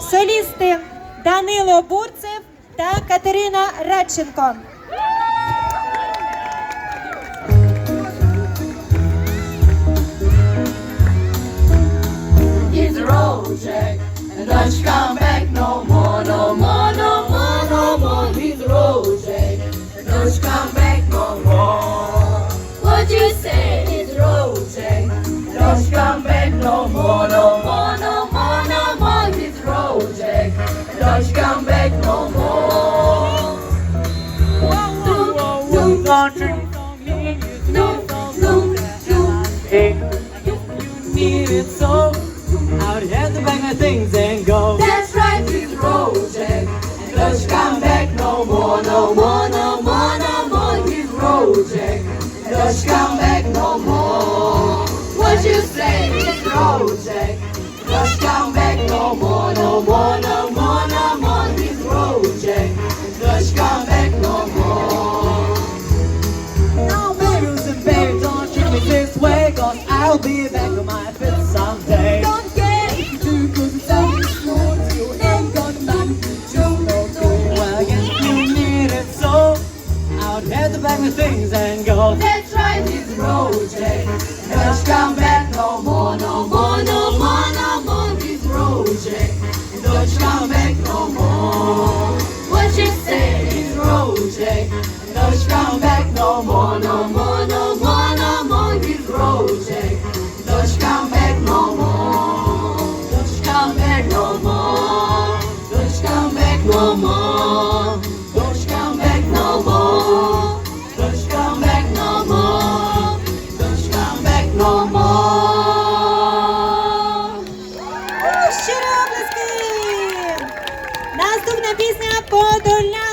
солісти Данило Бурцев та Катерина Радченко. Jack, and don't you come back no more, you come back no more. Doom, doom, doom, doom, doom. need it so. Out here to pack my things and go. That's right, hit the road, Jack. And you come back no more, no more, no more, no more. Hit the. And you come back no more. What you say? Hit the. And you come back no more, no more, no more, be back on my feet someday. Don't get too close to something you ain't to do, no, no. Well, I guess you need it so. Out here to pack my things and go. It's road, Jack. Don't come back no more, no more, no more, no more. It's road, Jack. Don't come back no more. What you say? Road, Jack. Don't come back no more, no more, back no more. Don't come back no more. Don't come back no more. Don't come back no more. Щиро оплески! Наступна пісня Подоля